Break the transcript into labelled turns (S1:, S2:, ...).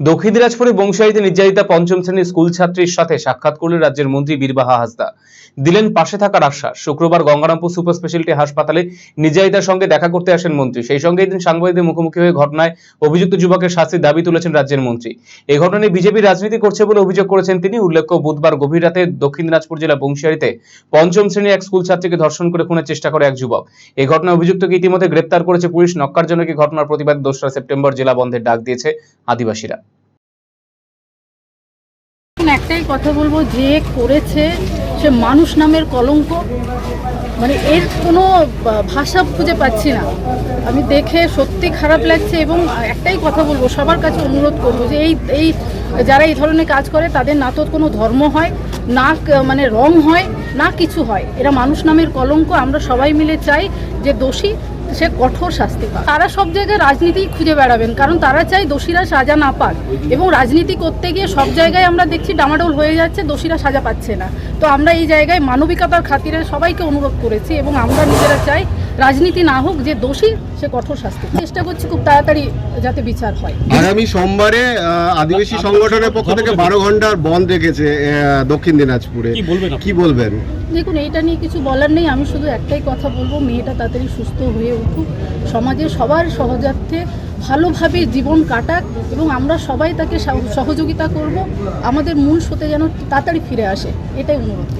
S1: দক্ষিণ দিনাজপুরে বংশায়ীতে নির্যাতিতা পঞ্চম শ্রেণির স্কুল ছাত্রীর সাথে সাক্ষাৎ করলেন রাজ্যের মন্ত্রী বীরবাহা হাসদা। দিলেন পাশে থাকার আশ্বাস। শুক্রবার গঙ্গারামপুর সুপার স্পেশালিটি হাসপাতালে নির্যাতিতার সঙ্গে দেখা করতে আসেন মন্ত্রী। সেই সঙ্গে এদিন সাংবাদিকদের মুখোমুখি হয়ে ঘটনায় অভিযুক্ত যুবকের শাস্তির দাবি তুলেছেন রাজ্যের মন্ত্রী। এই ঘটনায় বিজেপি রাজনীতি করছে বলে অভিযোগ করেছেন তিনি। উল্লেখ্য, বুধবার গভীর রাতে দক্ষিণ দিনাজপুর জেলা বংশিয়ারিতে পঞ্চম শ্রেণির এক স্কুল ছাত্রীকে ধর্ষণ করে খুনের চেষ্টা করে এক যুবক। এই ঘটনায় অভিযুক্তকে ইতিমধ্যে গ্রেপ্তার করেছে পুলিশ। নক্কারজনক ঘটনার প্রতিবাদে দোসরা সেপ্টেম্বর জেলা বন্ধের ডাক দিয়েছে আদিবাসীরা।
S2: একটাই কথা বলব, যে করেছে সে মানুষ নামের কলঙ্ক। মানে এর কোনো ভাষা খুঁজে পাচ্ছি না। আমি দেখে সত্যি খারাপ লাগছে এবং একটাই কথা বলব, সবার কাছে অনুরোধ করব যে এই এই যারা এই ধরনের কাজ করে, তাদের না তো কোনো ধর্ম হয় না মানে রং হয়, না কিছু হয়। এরা মানুষ নামের কলঙ্ক, আমরা সবাই মিলে চাই যে দোষী সে কঠোর শাস্তি পাক। তারা সব জায়গায় রাজনীতি খুঁজে বেড়াবেন, কারণ তারা চাই দোষীরা সাজা না পাক। এবং রাজনীতি করতে গিয়ে সব জায়গায় আমরা দেখছি ডামাডোল হয়ে যাচ্ছে, দোষীরা সাজা পাচ্ছে না। তো আমরা এই জায়গায় মানবিকতার খাতিরে সবাইকে অনুরোধ করেছি এবং আমরা নিজেরা চাই রাজনীতি না হোক যে দোষী সে কঠোর শাস্তি। চেষ্টা করছি খুব তাড়াতাড়ি যাতে বিচার হয়।
S3: আগামী সোমবারে আদিবাসী সংগঠনের পক্ষ থেকে বারো ঘণ্টার বন্ধ রেখেছে দক্ষিণ দিনাজপুরে।
S4: কি বলবেন
S2: দেখুন এইটা নিয়ে কিছু বলার নেই। আমি শুধু একটাই কথা বলব মেয়েটা তাড়াতাড়ি সুস্থ হয়ে উঠুক। সমাজে সবার সহজার্থে ভালোভাবে জীবন কাটাক এবং আমরা সবাই তাকে সহযোগিতা করব। আমাদের মূল স্রোতে যেন তাড়াতাড়ি ফিরে আসে এটাই অনুরোধ।